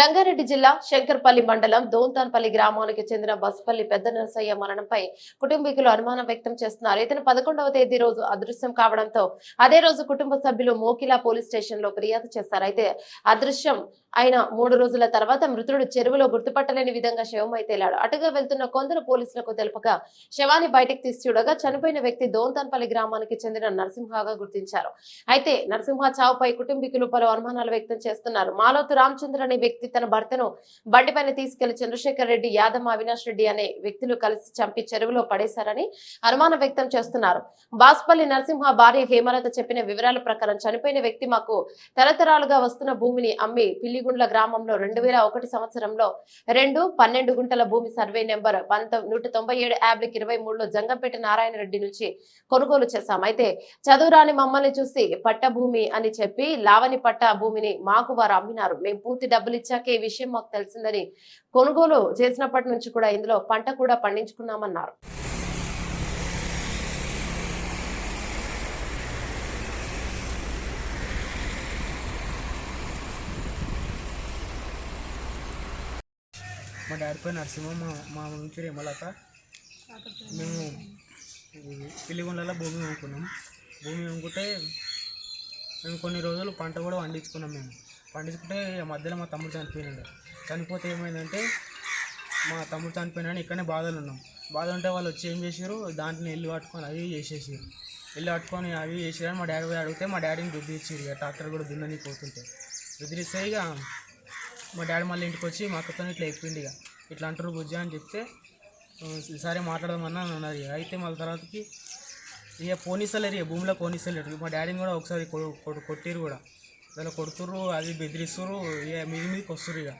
రంగారెడ్డి జిల్లా శంకర్పల్లి మండలం దోంతాన్పల్లి గ్రామానికి చెందిన బస్పల్లి పెద్ద నరసయ్య మరణంపై కుటుంబీకులు అనుమానం వ్యక్తం చేస్తున్నారు. ఇతను పదకొండవ తేదీ రోజు అదృశ్యం కావడంతో అదే రోజు కుటుంబ సభ్యులు మోకిలా పోలీస్ స్టేషన్లో ఫిర్యాదు చేశారు. అయితే అదృశ్యం అయిన మూడు రోజుల తర్వాత మృతుడు చెరువులో గుర్తుపట్టలేని విధంగా శవం తేలాడు అటుగా వెళ్తున్న కొందరు పోలీసులకు తెలుపగా శవాన్ని బయటకు తీసి చూడగా చనిపోయిన వ్యక్తి దోంతాన్పల్లి గ్రామానికి చెందిన నరసింహగా గుర్తించారు. అయితే నరసింహ చావుపై కుటుంబీకులు పలు అనుమానాలు వ్యక్తం చేస్తున్నారు. మాలోతు రామచంద్ర అనే వ్యక్తి తన భర్తను బండిపైన తీసుకెళ్ళి చంద్రశేఖర్ రెడ్డి యాదమ్మ అవినాష్ రెడ్డి అనే వ్యక్తులు కలిసి చంపి చెరువులో పడేశారని అనుమానం వ్యక్తం చేస్తున్నారు. బాస్పల్లి నరసింహ భార్య హేమలత చెప్పిన వివరాల ప్రకారం చనిపోయిన వ్యక్తి మాకు తరతరాలుగా వస్తున్న భూమిని అమ్మి పిల్లిగుండ్ల గ్రామంలో రెండు వేల ఒకటి సంవత్సరంలో రెండు పన్నెండు గుంటల భూమి సర్వే నెంబర్ నూట తొంభై ఏడు యాబ్లిక్ ఇరవై మూడులో జంగంపేట నారాయణ రెడ్డి నుంచి కొనుగోలు చేశాం. అయితే చదువురాని మమ్మల్ని చూసి పట్ట భూమి అని చెప్పి లావని పట్ట భూమిని మాకు వారు అమ్మినారు. మేము పూర్తి డబ్బులు ఇచ్చాక ఈ విషయం మాకు తెలిసిందని కొనుగోలు చేసినప్పటి నుంచి కూడా ఇందులో పంట కూడా పండించుకున్నామన్నారు. మా డాడీ పేరు నరసింహ మా మా మమ్మీ పేరు హేమలత మేము ఇది పిల్లిగుండలో భూమి కొనుక్కున్నాం. భూమి కొనుక్కుంటే మేము కొన్ని రోజులు పంట కూడా పండించుకున్నాం మేము. పండించుకుంటే మధ్యలో మా తమ్ముడు చనిపోయినాడు. చనిపోతే ఏమైందంటే మా తమ్ముడు చనిపోయినాడు ఇక్కడనే బాధలు ఉన్నాం. బాధ ఉంటే వాళ్ళు వచ్చి ఏం చేసారు దాంట్లో ఇల్లు పట్టుకొని అవి చేసేసారు ఇల్లు పట్టుకొని అవి చేసిరని మా డాడీ పోయి అడిగితే మా డాడీని దుద్దిచ్చారు ఇక ట్రాక్టర్ కూడా దున్నని పోతుంటే. దుద్దిస్తే ఇక మా డాడీ మళ్ళీ ఇంటికి వచ్చి మా అక్కతో ఇట్లా చెప్పిండు ఇక. ఇట్లా అంటారు బుజ్జి అని చెప్తే ఈసారి సరే మాట్లాడదామన్నా అన్నారు ఇక. అయితే మళ్ళీ తర్వాతకి ఇక పోనీస్తలేరు ఇక భూమిలో పోనీస్తలేరు మా డాడీని కూడా ఒకసారి కొట్టిరు కూడా. దాన్ని కొడుతుర్రు అది బెదిరిస్తుర్రు ఇక మీది మీదకి వస్తుర్రు ఇక.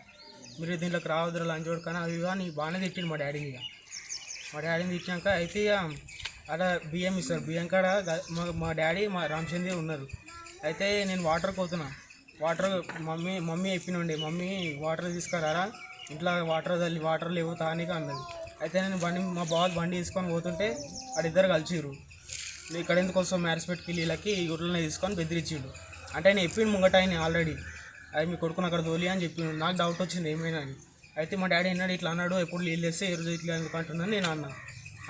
మీరు దీంట్లోకి రావద్దు లంచ్ కానీ అది కానీ బాగానే తిట్టిండు మా డాడీని ఇక. మా డాడీని తిట్టాక అయితే ఇక అక్కడ బియ్యం ఇస్తారు. బియ్యం కాడ మా మా డాడీ మా రామచంద్ర ఉన్నారు. అయితే నేను వాటర్ పోతున్నా వాటర్ మమ్మీ మమ్మీ చెప్పినండి మమ్మీ వాటర్ తీసుకురారా? ఇంట్లో వాటర్ తల్లి వాటర్ లేవు తానిక అన్నది. అయితే నేను బండి మా బాల్ బండి తీసుకొని పోతుంటే ఆడిద్దరు కలిసిరు ఇక్కడ ఎందుకు వస్తావు? మ్యారేజ్ పెట్టుకెళ్ళి వీళ్ళకి ఈ ఊర్లోనే తీసుకొని బెదిరించిండు. అంటే ఆయన చెప్పిండు ముంగట ఆయన ఆల్రెడీ అది మీ కొడుకుని అక్కడ తోలి అని చెప్పిండు. నాకు డౌట్ వచ్చింది ఏమైనా అని. అయితే మా డాడీ అన్నాడు ఇట్లా అన్నాడు ఎప్పుడు నీళ్ళు వేస్తే ఈ రోజు ఇట్లా ఎందుకు అంటున్నాను నేను అన్నా.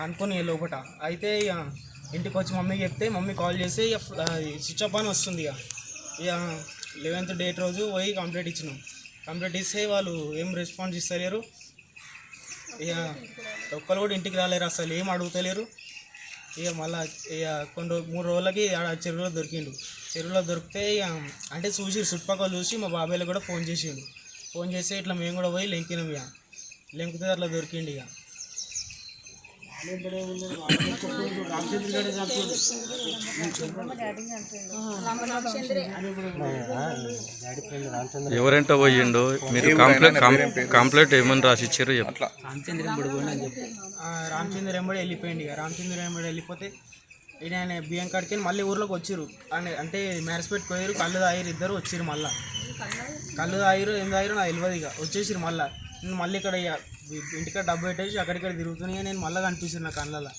అనుకుని లోపట. అయితే ఇక ఇంటికి వచ్చి మమ్మీకి చెప్తే మమ్మీ కాల్ చేసి ఇక స్విచ్ ఆఫ్ అని వస్తుంది ఇక. ఇక లెవెన్త్ డేట్ రోజు పోయి కంప్లీట్ ఇచ్చినాం. కంప్లీట్ ఇస్తే వాళ్ళు ఏం రెస్పాన్స్ ఇస్తలేరు. ఇక ఒక్కరు కూడా ఇంటికి రాలేరు అసలు ఏం అడుగుతలేరు. ఇక మళ్ళీ ఇక కొన్ని మూడు రోజులకి ఆడ చెరువులో దొరికిండు. చెరువులో దొరికితే అంటే చూసి చుట్టుపక్కల చూసి మా బాబాయ్లో కూడా ఫోన్ చేసిండు. ఫోన్ చేసి ఇట్లా మేము కూడా పోయి లెంకినాం ఇక. లెంకితే అట్లా దొరికిండు ఇక. ఎవరంట పోయిండో? మీరు కంప్లైంట్ కంప్లైంట్ ఏమని రాసి ఇచ్చారో చెప్పు. ఆ, రామచంద్ర ఎంబడి వెళ్ళిపోయింది ఇక. రామచంద్ర ఎంబడి వెళ్ళిపోతే ఈయన ఆయన బియ్యం కాడికి వెళ్ళి మళ్ళీ ఊర్లోకి వచ్చిర్రు. అంటే అంటే మ్యారేజ్ పెట్టుకోయారు కళ్ళు తాగిరు ఇద్దరు వచ్చిర్రు మళ్ళా. కళ్ళు తాగిరు ఏం తాగిరు నాకు తెలియదు ఇక వచ్చేసిరు మళ్ళా. నేను మళ్ళీ ఇక్కడ ఇక ఇంటికాడ డబ్బు పెట్టేసి అక్కడిక్కడ తిరుగుతున్నాయి నేను మళ్ళీ కనిపిస్తుంది నా కళ్ళలో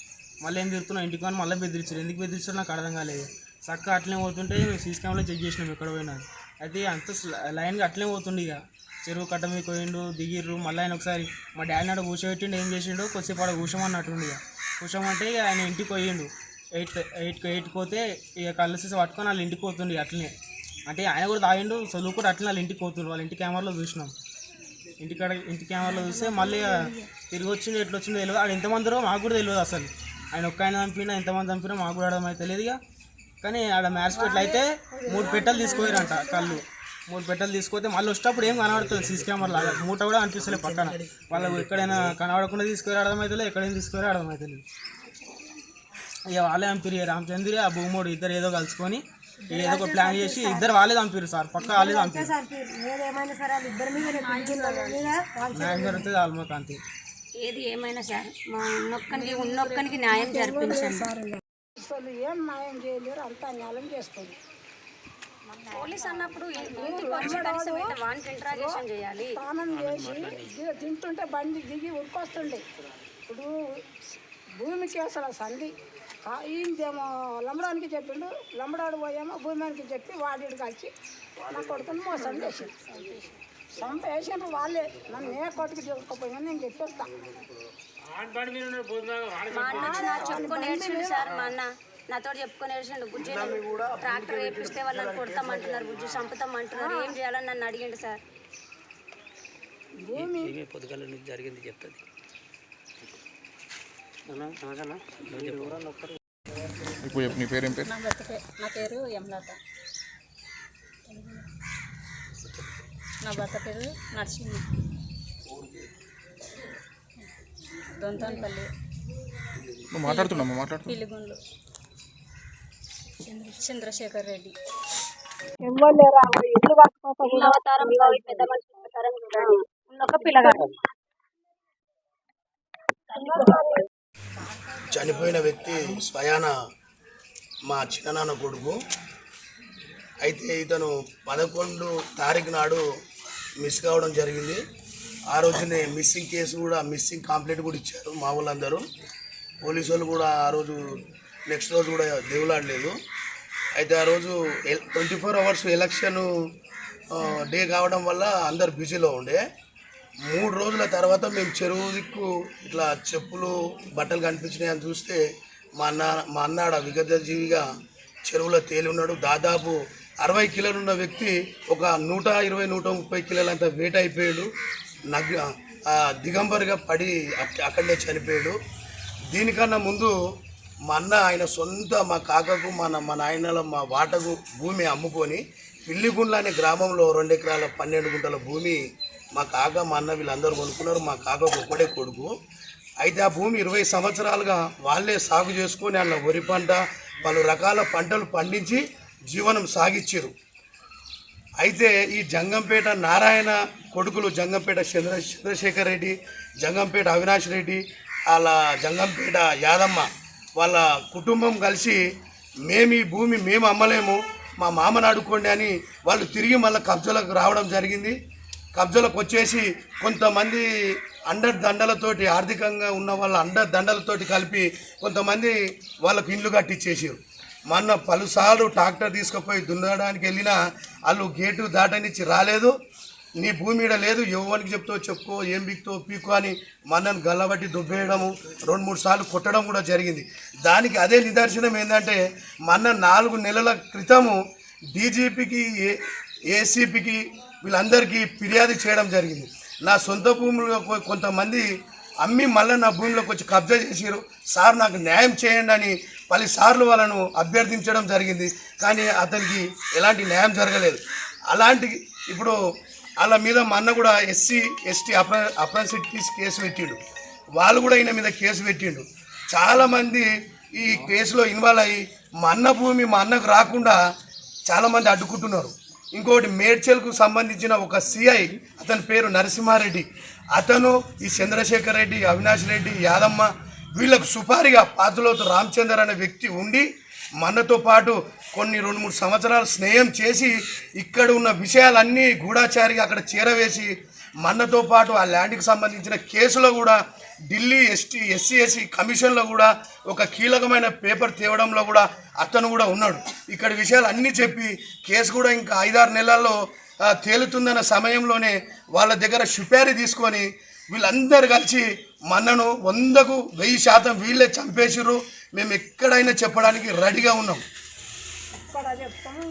మళ్ళీ ఏం తిరుగుతున్నా ఇంటికి అని మళ్ళీ బెదిరించారు ఎందుకు బెదిరించారు నాకు అర్థం కాలేదు. చక్క అట్లనే పోతుంటే సీసీ కెమెరాలో చెక్ చేసినాం ఎక్కడ పోయినా. అయితే అంత లైన్గా అట్లనే పోతుండే ఇక చెరువు కట్ట మీద పోయిండు దిగిర్రు మళ్ళీ ఆయన ఒకసారి మా డాడీ నాడు కూర్చోబెట్టిండు ఏం చేసిండు? కొద్దిసేపు ఆడ కూర్చోమన్నట్టుండి ఇక కూర్చోమంటే ఇక ఆయన ఇంటికి పోయిండు. ఎయిట్ ఎయిట్ ఎయిట్కి పోతే ఇక కళ్ళు సీసా పట్టుకొని వాళ్ళ ఇంటికి పోతుండే అట్లనే. అంటే ఆయన కూడా తాగిండు చదువు కూడా అట్లనే వాళ్ళ ఇంటికి పోతుండ్రు వాళ్ళ ఇంటి కెమెరాలో చూసినాం. ఇంటికాడ ఇంటి కెమెరాలో చూస్తే మళ్ళీ తిరిగి వచ్చిండు ఎట్లా వచ్చిందో తెలియదు ఆడ ఎంతమందిరో మాకు కూడా తెలియదు అసలు. ఆయన ఒక్క ఆయన చంపినా ఎంతమంది చంపినా మాకు కూడా అర్థమైతే తెలియదు ఇక. కానీ ఆడ మ్యాచ్ పెట్లు అయితే మూడు పెట్టలు తీసుకుపోయారంట కళ్ళు. మూడు పెట్టలు తీసుకొస్తే మళ్ళీ వచ్చేటప్పుడు ఏం కనబడుతుంది సీసీ కెమెరా లాగా. మూట కూడా అనిపిస్తలేదు పక్కన. వాళ్ళు ఎక్కడైనా కనబడకుండా తీసుకుని అర్థమవుతుంది ఎక్కడైనా తీసుకుని అర్థమవుతుంది ఇక వాళ్ళే ఇక రామచంద్రి ఆ భూమోడు ఇద్దరు ఏదో కలుసుకొని ఏదో ఒక ప్లాన్ చేసి ఇద్దరు వాళ్ళే పంపిరు సార్. పక్క వాళ్ళే వాళ్ళు న్యాయం జరుగుతుంది ఆల్మోస్ట్ అంతే. ఏది ఏమైనా సార్ మా ఉన్నొక్కనికి ఉన్నొక్కనికి న్యాయం జరిపించండి. అసలు ఏం న్యాయం చేయలేరు అంత న్యాయం చేస్తుంది. పోలీస్ అన్నప్పుడు చేయాలి స్నానం చేసి తింటుంటే బండి దిగి ఉరికొస్తుండే. ఇప్పుడు భూమి కేసుల సంధి. ఈయనదేమో లంబడానికి చెప్పిండు లంబడాడు పోయేమో భూమికి చెప్పి వాడికి కలిసి నా కొడుకుని మోసం చేసిండు. చంపేసిండ్రు వాళ్ళే. నన్ను ఏ కోర్టుకు తీసుకుపోయినా నేను చెప్పేస్తా. మా అన్న వచ్చి నాకు చెప్పుకొని ఏడ్చిండు సార్ మా అన్న. నాతో చెప్పుకొని ఏడ్చిండు బుజ్జి ట్రాక్టర్ వేపిస్తే వాళ్ళని కొడతామంటున్నారు బుజ్జి చంపుతామంటున్నారు ఏం చేయాలని నన్ను అడిగిండు సార్. భూమి ఇప్పుడు నీ పేరేం పేరు? నా భర్త పే- నా పేరు యమలత. నా భర్త పేరు నరసింహ. దొంతాన్పల్లి. నువ్వు మాట్లాడుతున్నావు? మాట్లాడుతు పిల్లిగుండ్లు చంద్రశేఖర్ రెడ్డి. ఒక పిల్లగాడు. చనిపోయిన వ్యక్తి స్వయాన మా చిన్ననాన్న కొడుకు. అయితే ఇతను పదకొండు తారీఖు నాడు మిస్ కావడం జరిగింది. ఆ రోజునే మిస్సింగ్ కేసు కూడా మిస్సింగ్ కంప్లైంట్ కూడా ఇచ్చారు మా వాళ్ళందరూ. పోలీసు వాళ్ళు కూడా ఆ రోజు నెక్స్ట్ రోజు కూడా దేవులాడలేదు. అయితే ఆ రోజు twenty four hours election day కావడం వల్ల అందరు బిజీలో ఉండే. మూడు రోజుల తర్వాత మేము చెరువు దిక్కు ఇట్లా చెప్పులు బట్టలు కనిపించినాయి అని చూస్తే మా అన్న మా అన్నాడ విగతజీవిగా చెరువులో తేలి ఉన్నాడు. దాదాపు అరవై కిలోలు ఉన్న వ్యక్తి ఒక నూట ఇరవై నూట ముప్పై కిలోలంత వెయిట్ అయిపోయాడు. నగ్ దిగంబరిగా పడి అక్కడనే చనిపోయాడు. దీనికన్నా ముందు మా అన్న ఆయన సొంత మా కాకకు మన మా నాయనల మా వాటకు భూమి అమ్ముకొని పిల్లిగుండ్ల అనే గ్రామంలో రెండు ఎకరాల పన్నెండు గుంటల భూమి మా కాక మా అన్న వీళ్ళందరూ కొనుక్కున్నారు. మా కాక ఒక్కడే కొడుకు. అయితే ఆ భూమి ఇరవై సంవత్సరాలుగా వాళ్ళే సాగు చేసుకొని వాళ్ళ వరి పంట పలు రకాల పంటలు పండించి జీవనం సాగిచ్చారు అయితే ఈ జంగంపేట నారాయణ కొడుకులు జంగంపేట చంద్ర చంద్రశేఖర్ రెడ్డి జంగంపేట అవినాష్ రెడ్డి వాళ్ళ జంగంపేట యాదమ్మ వాళ్ళ కుటుంబం కలిసి మేము ఈ భూమి మేము అమ్మలేము మా మామను అడుక్కోండి అని వాళ్ళు తిరిగి మళ్ళీ కబ్జాలకు రావడం జరిగింది. కబ్జాలకు వచ్చేసి కొంతమంది అండర్ దండలతోటి ఆర్థికంగా ఉన్న వాళ్ళ అండర్ దండలతోటి కలిపి కొంతమంది వాళ్ళకు ఇండ్లు కట్టించేసారు మొన్న పలుసార్లు ట్రాక్టర్ తీసుకుపోయి దున్నడానికి వెళ్ళినా వాళ్ళు గేటు దాటనిచ్చి రాలేదు. నీ భూమి ఈడ లేదు. ఎవరికి చెప్తో చెప్పుకో ఏం బిక్తో పీకో అని మనల్ని గల్లబట్టి దుబ్బేయడము రెండు మూడు సార్లు కొట్టడం కూడా జరిగింది. దానికి అదే నిదర్శనం ఏంటంటే మన నాలుగు నెలల క్రితము డీజీపీకి ఏ ఏసీపీకి వీళ్ళందరికీ ఫిర్యాదు చేయడం జరిగింది. నా సొంత భూమిలో కొంతమంది అమ్మి మళ్ళీ నా భూమిలోకి వచ్చి కబ్జా చేసారు సార్ నాకు న్యాయం చేయండి అని పలుసార్లు వాళ్ళను అభ్యర్థించడం జరిగింది. కానీ అతనికి ఎలాంటి న్యాయం జరగలేదు. అలాంటి ఇప్పుడు వాళ్ళ మీద మా అన్న కూడా ఎస్సీ ఎస్టీ అప్ర అప్రెన్సిటీస్ కేసు పెట్టిండు. వాళ్ళు కూడా ఈయన మీద కేసు పెట్టిండు. చాలామంది ఈ కేసులో ఇన్వాల్వ్ అయ్యి మా అన్న భూమి మా అన్నకు రాకుండా చాలామంది అడ్డుకుంటున్నారు. ఇంకోటి మేడ్చల్కు సంబంధించిన ఒక సిఐ అతని పేరు నరసింహారెడ్డి. అతను ఈ చంద్రశేఖర్ రెడ్డి అవినాష్ రెడ్డి యాదమ్మ వీళ్ళకు సుపారిగా పాతులోతు రామచందర్ అనే వ్యక్తి ఉండి మనతో పాటు కొన్ని రెండు మూడు సంవత్సరాలు స్నేహం చేసి ఇక్కడ ఉన్న విషయాలన్నీ గూఢాచారిగా అక్కడ చేరవేసి మన్నతో పాటు ఆ ల్యాండ్కి సంబంధించిన కేసులో కూడా ఢిల్లీ ఎస్టీ ఎస్సీ ఎస్సీ కమిషన్లో కూడా ఒక కీలకమైన పేపర్ తేవడంలో కూడా అతను కూడా ఉన్నాడు. ఇక్కడ విషయాలు అన్నీ చెప్పి కేసు కూడా ఇంకా ఐదారు నెలల్లో తేలుతుందన్న సమయంలోనే వాళ్ళ దగ్గర షుపేరి తీసుకొని వీళ్ళందరూ కలిసి మన్నను వందకు వెయ్యి శాతం వీళ్ళే చంపేసిర్రు. మేము ఎక్కడైనా చెప్పడానికి రెడీగా ఉన్నాం. ఇక్కడ చెప్తాము